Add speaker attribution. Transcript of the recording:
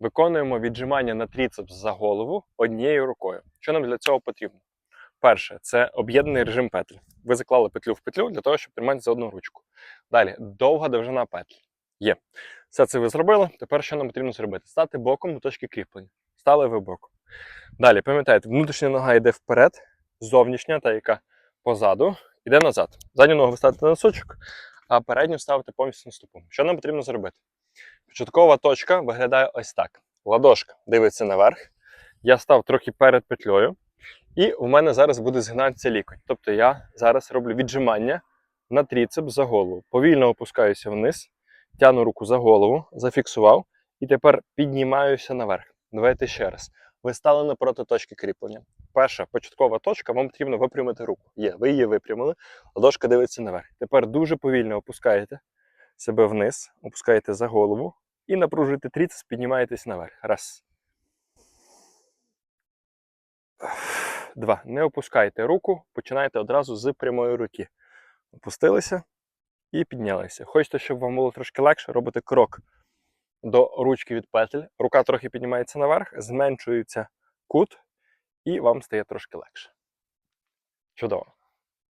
Speaker 1: Виконуємо віджимання на тріцепс за голову однією рукою. Що нам для цього потрібно? Перше, це об'єднаний режим петель. Ви заклали петлю в петлю для того, щоб тримати за одну ручку. Далі довга довжина петль. Є. Все це ви зробили. Тепер що нам потрібно зробити? Стати боком до точки кріплення. Стали ви боком. Далі, пам'ятаєте, внутрішня нога йде вперед, зовнішня, та яка позаду, йде назад. Задню ногу ви ставите на носочок, а передню ставите повністю на стопу. Що нам потрібно зробити? Початкова точка виглядає ось так. Ладошка дивиться наверх. Я став трохи перед петлею, і у мене зараз буде згинатися лікоть. Тобто я зараз роблю віджимання на тріцеп за голову. Повільно опускаюся вниз, тяну руку за голову, зафіксував, і тепер піднімаюся наверх. Давайте ще раз. Ви стали напроти точки кріплення. Перша початкова точка, вам потрібно випрямити руку. Є, ви її випрямили, ладошка дивиться наверх. Тепер дуже повільно опускаєте себе вниз, опускаєте за голову і напружуєте тріцепс, піднімаєтесь наверх. Раз. Два. Не опускайте руку, починайте одразу з прямої руки. Опустилися і піднялися. Хочете, щоб вам було трошки легше, робите крок до ручки від петель. Рука трохи піднімається наверх, зменшується кут, і вам стає трошки легше. Чудово.